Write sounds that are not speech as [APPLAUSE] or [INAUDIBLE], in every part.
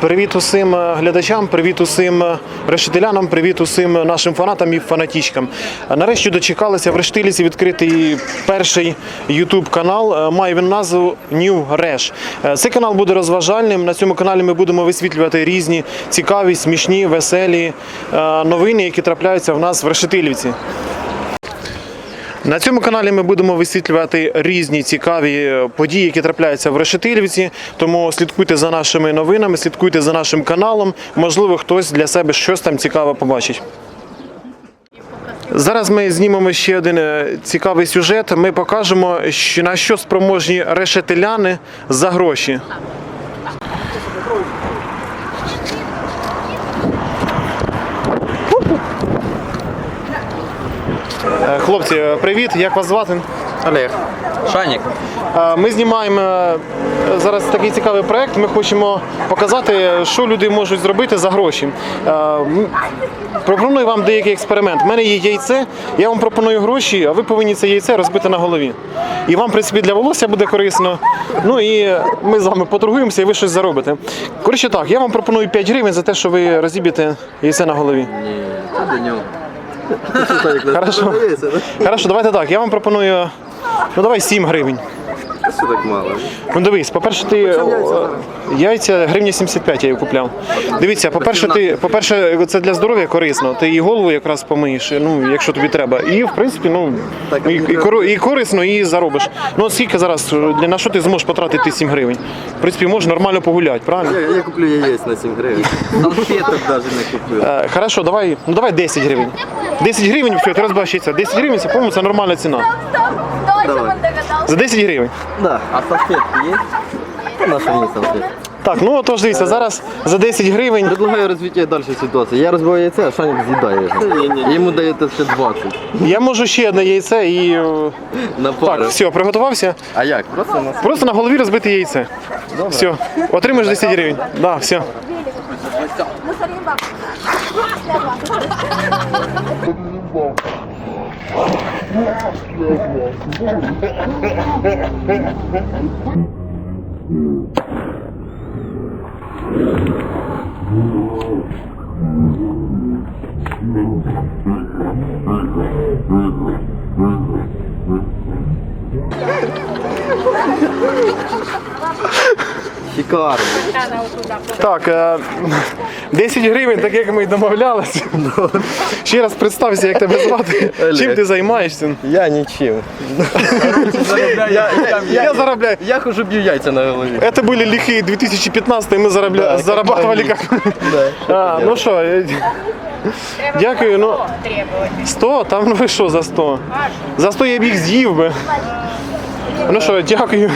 Привіт усім е, глядачам, привіт усім е, решетилянам, привіт усім нашим фанатам і фанатічкам. Е, Нарешті дочекалися в Рештиліці відкритий перший YouTube канал. Е, Має він назву New. Е, Цей канал буде розважальним. На цьому каналі ми будемо висвітлювати різні цікаві, смішні, веселі е, новини, які трапляються в нас в Решетилівці. На цьому каналі ми будемо висвітлювати різні цікаві е, події, які трапляються в Решетилівці. Тому слідкуйте за нашими новинами, слідкуйте за нашим каналом. Можливо, хтось для себе щось там цікаве побачить. Зараз ми знімемо ще один е, цікавий сюжет. Ми покажемо, на що спроможні решетиляни за гроші. Хлопці, е, привіт! Як вас звати? Олег. Шанік. Е, Ми знімаємо е, зараз такий цікавий проект. Ми хочемо показати, що люди можуть зробити за гроші. Пропоную вам деякий експеримент. У мене є яйце, я вам пропоную гроші, а ви повинні це яйце розбити на голові. І вам, в принципі, для волосся буде корисно. Ну і ми з вами поторгуємося і ви щось заробите. Коротше так, я вам пропоную 5 гривень за те, що ви розіб'єте яйце на голові. Ні, це до нього. Хорошо. Хорошо, давайте так. Я вам пропоную. Ну давай 7 гривень. Що так мало? Ну дивись, по-перше, ти яйця гривня 75 я її купляв. Дивіться, по-перше, ти, по-перше, це для здоров'я корисно. Ти і голову якраз помиєш, ну, якщо тобі треба. І в принципі, ну і, і, коро- і корисно, і заробиш. Ну от скільки зараз для на що ти зможеш потратити 7 гривень? В принципі, можеш нормально погуляти, правильно? Я, я куплю яєць на 7 гривень. Салфеток навіть не куплю. Е, хорошо, давай, ну давай 10 гривень. 10 гривень, все, ти розбачиться. 10 гривень, це, по-моєму, це нормальна ціна. Догадался. За 10 гривень. Да. А салфетки є? Наша мені салфетки. Так, ну отож дивіться, зараз за 10 гривень. Предлагаю розвиття далі ситуації. Я розбиваю яйце, а Шанік з'їдає його. Йому даєте ще 20. Я можу ще одне яйце і. е, На Так, все, приготувався. А як? Просто на Просто на голові розбити яйце. Все, отримаєш 10 гривень. Да, все. Мусорный бак. Шикарно. Так, е, 10 гривень, так як ми й домовлялися. Ще раз представся, як тебе звати, Олег. чим ти займаєшся. Я нічим. Я, я заробляю. Я хожу б'ю яйця на голові. Это были лихие 2015 мы зарабля... Да, как зарабатывали могли. как... Да. А, ну що, е, дякую, ну 100? Там ну ви що за 100? За 100 я б їх з'їв би. Ну що, дякую.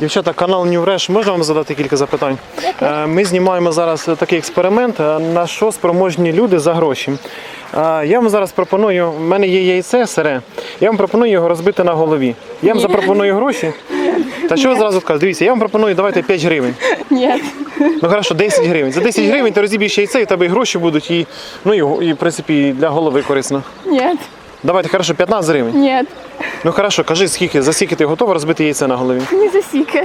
Дівчата, канал New Fresh, можна вам задати кілька запитань? Е, Ми знімаємо зараз такий експеримент, е, на що спроможні люди за гроші. Е, Я вам зараз пропоную, в мене є яйце сире, я вам пропоную його розбити на голові. Я вам запропоную гроші. Та що ви зразу кажете? Дивіться, я вам пропоную, давайте 5 гривень. Нет. Ну хорошо, 10 гривень. За 10 гривень ти розіб'єш яйце, і в тебе і гроші будуть, і, ну, і, і в принципі, і для голови корисно. Нет. Давайте, хорошо, 15 гривень. Ні, Ну хорошо, кажи, скільки, за скільки ти готова розбити яйце на голові? Не засіка.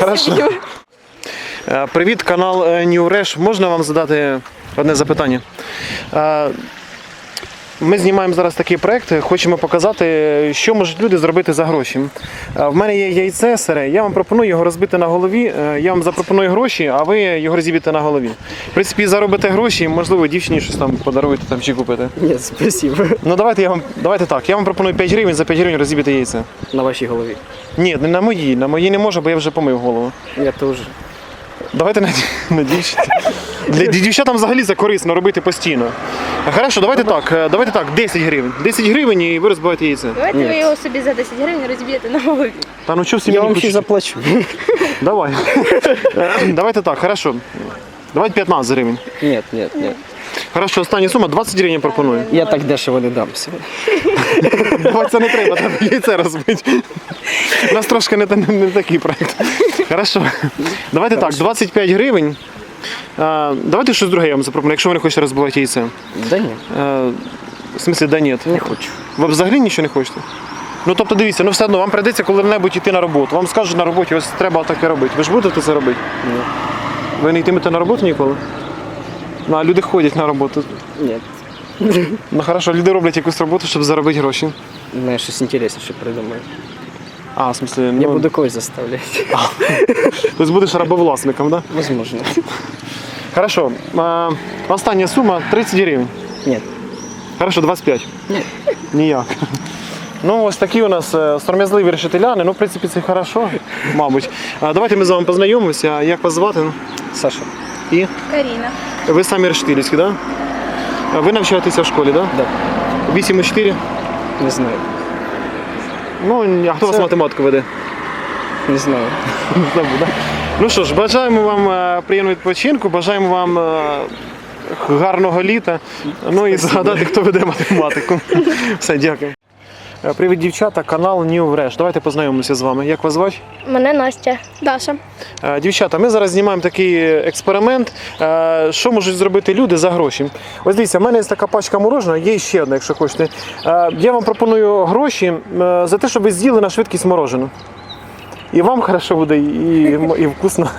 Хорошо. Е, Привіт, канал е, New Rush. Можна вам задати одне запитання? Е, Ми знімаємо зараз такий проект, хочемо показати, що можуть люди зробити за гроші. Е, В мене є яйце сире, я вам пропоную його розбити на голові. е, Я вам запропоную гроші, а ви його розіб'єте на голові. В принципі, заробите гроші, можливо, дівчині щось там подаруєте там чи купите. Ні, спасибо. Ну давайте я вам давайте так. Я вам пропоную 5 гривень, за 5 гривень розіб'єте яйце. На вашій голові. Ні, не на моїй. На моїй не можу, бо я вже помив голову. Я теж. Давайте на, [LAUGHS] на дівчат. Для дівчатам взагалі це корисно робити постійно. Хорошо, давайте так. е, Давайте так, 10 гривень. 10 гривень і ви розбиваєте яйце. Давайте ви його собі за 10 гривень розб'єте на голові. Та ну що всі Я мені вам ще хочуть? заплачу. [LAUGHS] Давай. Е, Давайте так, хорошо. Давайте 15 гривень. Ні, ні, ні. Хорошо, остання сума 20 гривень я пропоную. Я так дешево не дам себе. [LAUGHS] Давайте це не треба, треба яйце розбити. У нас трошки не, та- не такий проект. Хорошо. Давайте так, 25 гривень. Давайте щось друге я вам запропоную, якщо ви не хочете розбивати яйце. Да ні, В смысле, да нет. не хочу. Ви взагалі нічого не хочете? Ну тобто дивіться, ну все одно вам прийдеться коли-небудь йти на роботу. Вам скажуть на роботі, ось треба таке робити. Ви ж будете це робити? Ні. Ви не йтимете на роботу ніколи? Ну, а люди ходять на роботу. Ні. Ну хорошо, люди роблять якусь роботу, щоб заробити гроші. Не, щось інтересніше придумаю. А, в смысле, Я ну, буду когось заставляти. [LAUGHS] тобто будеш рабовласником, да? Возможно. Хорошо. А, остання сума 30 гривень. Ні. Хорошо, 25. Ні. Ніяк. Ну, ось такі у нас е, сором'язливі решетиляни. Ну, в принципі, це хорошо, мабуть. А, давайте ми з вами познайомимося. Як вас звати? Саша. І Каріна. ви самі решетилівські, так? Да? Ви навчаєтеся в школі, так? Да. Да? 8,4? Не знаю. Ну, а хто вас математику веде? Не знаю. [LAUGHS] Забув, да? Ну що ж, бажаємо вам е, приємного відпочинку, бажаємо вам е, гарного літа. Ну і згадати, хто веде математику. [LAUGHS] Все, дякую. Е, Привіт, дівчата, канал New Fresh. Давайте познайомимося з вами. Як вас звати? Мене Настя. Даша. Дівчата, ми зараз знімаємо такий експеримент. Що можуть зробити люди за гроші? Ось дивіться, в мене є така пачка мороженого, є ще одна, якщо хочете. Я вам пропоную гроші за те, щоб ви з'їли на швидкість мороженого. І вам хорошо буде, і, і вкусно.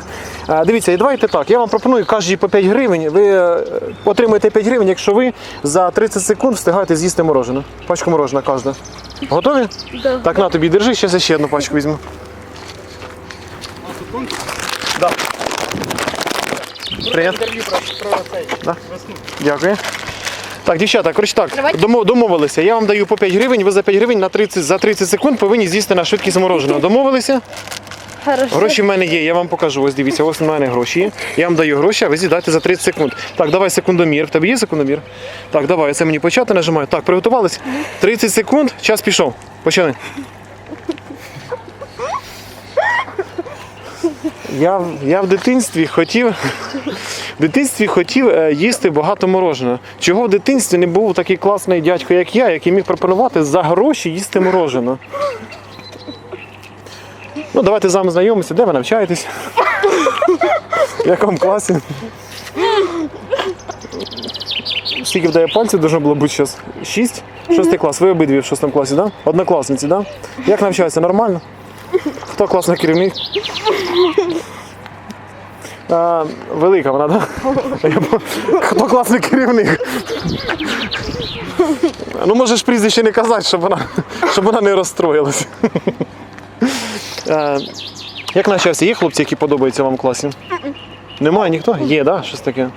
Дивіться, і давайте так. Я вам пропоную кожній по 5 гривень. Ви е, отримаєте 5 гривень, якщо ви за 30 секунд встигаєте з'їсти морожене. Пачку морожена кожна. Готові? Да. Так, на тобі держи, зараз я ще одну пачку візьму. Да. Привіт. Да. Дякую. Так, дівчата, коротше так, Давайте. домо- домовилися. Я вам даю по 5 гривень, ви за 5 гривень на 30, за 30 секунд повинні з'їсти на швидкість мороженого. Домовилися? Хорошо. Гроші в мене є, я вам покажу. Ось дивіться, ось у мене гроші. Я вам даю гроші, а ви з'їдаєте за 30 секунд. Так, давай секундомір. В тебе є секундомір? Так, давай, це мені почати нажимаю. Так, приготувались? 30 секунд, час пішов. Почали. Я, я в дитинстві хотів. В дитинстві хотів е, їсти багато мороженого. Чого в дитинстві не був такий класний дядько, як я, який міг пропонувати за гроші їсти мороженого. Ну, давайте з вами знайомимося. Де ви навчаєтесь? В якому класі? Скільки в тебе пальців должно було бути зараз? Шість? Шостий клас. Ви обидві в шостому класі, так? Да? Однокласниці, так? Да? Як навчаються? Нормально? Хто класний керівник? А, велика вона, так? Да? Хто класний керівник? Ну, можеш прізвище не казати, щоб вона, щоб вона не розстроїлась. Е, Як навчався? Є хлопці, які подобаються вам класі? Немає ніхто? Є, да? Щось таке.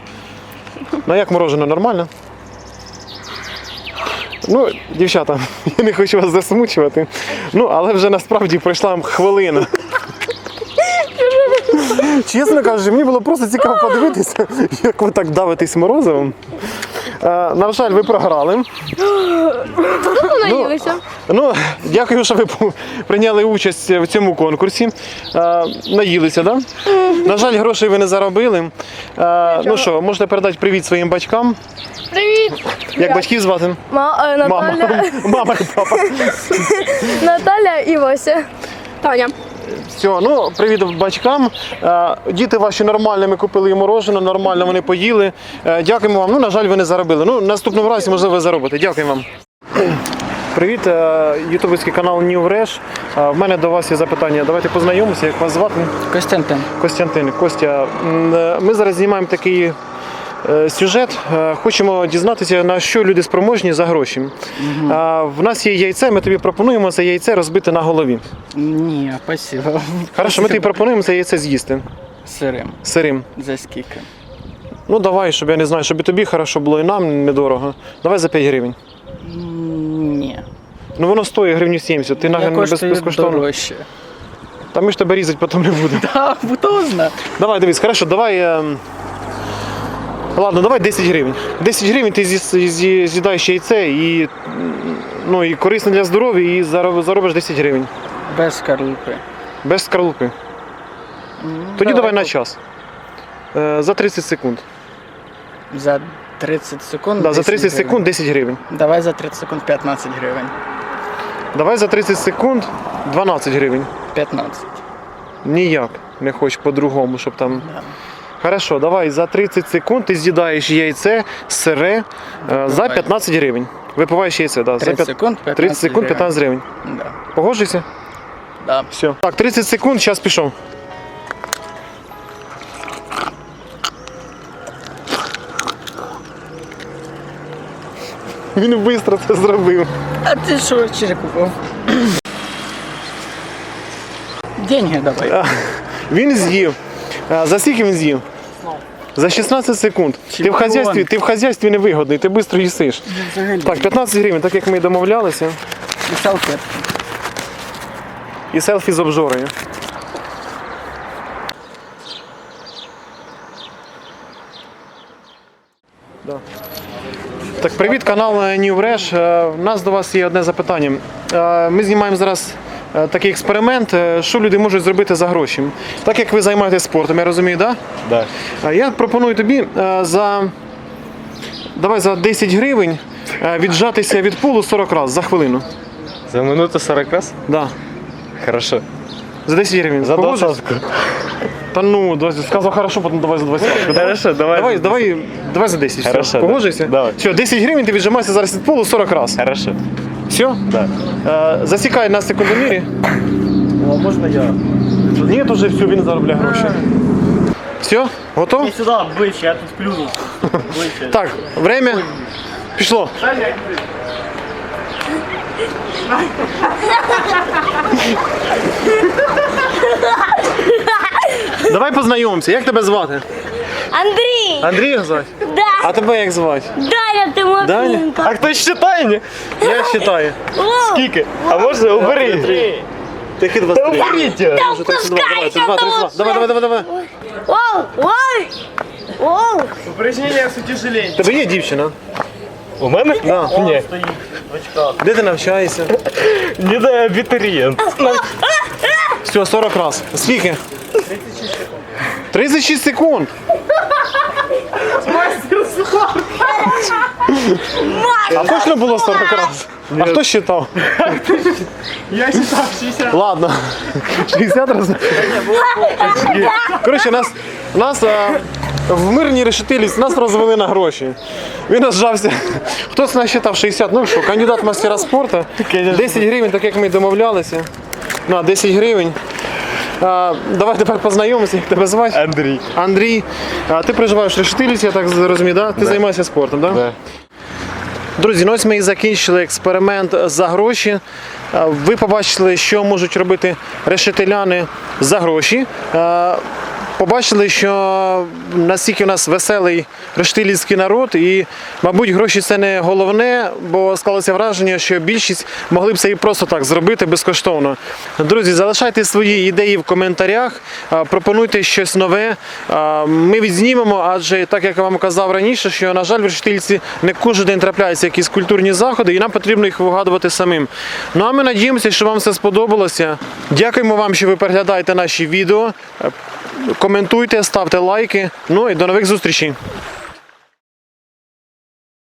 Ну як морожене нормально? Ну, дівчата, [LAUGHS] я не хочу вас засмучувати. Ну, але вже насправді пройшла хвилина. Чесно кажучи, мені було просто цікаво подивитися, як ви так давитесь морозивом. Е, на жаль, ви програли. Наїлися. Ну, дякую, що ви прийняли участь в цьому конкурсі. Е, наїлися, так? Да? На жаль, грошей ви не заробили. Е, ну що, можете передати привіт своїм батькам. Привіт. Як батьків звати? Ма, Мама. Наталя, Мама і папа. [LAUGHS] Наталя і Вася. Таня. Все, ну привіт батькам. Е, Діти ваші нормальні, ми купили їм морожене, нормально вони поїли. Е, Дякуємо вам. Ну, на жаль, ви не заробили. Ну, наступного разу, можливо, ви заробите. Дякуємо вам. Привіт, е, ютуберський канал New Fresh. Е, В мене до вас є запитання. Давайте познайомимося, як вас звати. Костянтин. Костянтин, Костя, ми зараз знімаємо такий сюжет. Е, Хочемо дізнатися, на що люди спроможні за гроші. Е, В нас є яйце, ми тобі пропонуємо це яйце розбити на голові. Ні, спасибо. Хорошо, ми тобі пропонуємо це яйце з'їсти Сирим. сирим. За скільки? Ну давай, щоб я не знаю, щоб і тобі хорошо було, і нам недорого. Давай за 5 гривень. Ні. Ну воно стоїть гривню 70, ти нагляд не без, безкоштовно. дорожче. Та ми ж тебе різати потім не будемо. [LAUGHS] Так, хто знає. Давай, дивись, хорошо, давай. ем, Ладно, давай 10 гривень. 10 гривень ти з'їдаєш яйце і, ну, і корисно для здоров'я, і зароб- заробиш 10 гривень. Без скорлупи. Без скорлупи. Тоді давай на час. Е, За 30 секунд. За 30 секунд. Да, за 30 гривень. секунд 10 гривень. Давай за 30 секунд 15 гривень. Давай за 30 секунд 12 гривень. 15. Ніяк не хочеш по-другому, щоб там. Да. Хорошо, давай за 30 секунд ти з'їдаєш яйце сире е, за 15 гривень. Випиваєш яйце, да. за 30 п'ят- секунд, 15 30 секунд, гривень. 15 гривень. Да. Погоджуйся? Да. Все. Так, 30 секунд, час пішов. Він швидко це зробив. А ти що черекував? Деньги давай. Він з'їв. А, За скільки він з'їв? За 16 секунд. Ти в хазяйстві, ти в хазяйстві невигодний, ти швидко їсиш. Взагалі. Так, 15 гривень, так як ми і домовлялися. І салфетки. І селфі з обжорою. Да. Так, привіт, канал New Fresh. Е, У нас до вас є одне запитання. Е, Ми знімаємо зараз е, такий експеримент, е, що люди можуть зробити за гроші. Так як ви займаєтесь спортом, я розумію, так? Да. Да? Я пропоную тобі е, за. Давай за 10 гривень е, віджатися від полу 40 разів за хвилину. За минуту 40 раз? Да. Хорошо. За 10 гривень. За двадцатку. Та ну, сказав хорошо, потім давай за 20. Хорошо, давай. Давай, давай, давай за 10. Хорошо. Погоджуйся? давай. Все, 10 гривень ти віджимаєшся зараз від полу 40 разів. Хорошо. Все? Да. Е, засікай на секундомірі. О, можна я? Ні, вже все, він заробляє гроші. Все? Готов? Сюди, ближче, я тут. [LAUGHS] Ближче. Так, время. Пішло. [LAUGHS] Давай познайомимося. Як тебе звати? Андрій! Андрій звати? Да! А тебе як звати? Даня Тимофінко! А хтось считає, ні? Я вважаю. Скільки? А може убери? Ти хід 23. Уберіть! Вже 32, давай, 32, 32. Давай, давай, давай, давай. Оу! Ой! Оу! Упражнення з утяжелень. Тебе є дівчина? У мене? Да. Ні. Де ти навчаєшся? Не дай абітурієнт. Все, 40 раз. Скільки? 36 секунд. А точно було 40 раз? А хто считав? Я считав 60. Ладно. 60 разів. Коротше, нас, нас а, в мирній решетилість нас розвели на гроші. Він нажався. Хтось нас считав 60. Ну що, кандидат мастера спорту. 10 гривень, так як ми домовлялися. На 10 гривень. Давай тепер познайомимося, як тебе звати. Андрій. Андрій, а ти проживаєш в Решетилівці, я так розумію, да? ти займаєшся спортом, так? Да? Да. Друзі, ну ось ми і закінчили експеримент за гроші. Е, Ви побачили, що можуть робити решетиляни за гроші. Е, Побачили, що наскільки у нас веселий рештилівський народ, і, мабуть, гроші це не головне, бо склалося враження, що більшість могли б це і просто так зробити безкоштовно. Друзі, залишайте свої ідеї в коментарях, е, пропонуйте щось нове. Е, Ми відзнімемо, адже так як я вам казав раніше, що на жаль, в Рештильці не кожен день трапляються якісь культурні заходи, і нам потрібно їх вигадувати самим. Ну а ми надіємося, що вам все сподобалося. Дякуємо вам, що ви переглядаєте наші відео. Коментуйте, ставте лайки. Ну і до нових зустрічей.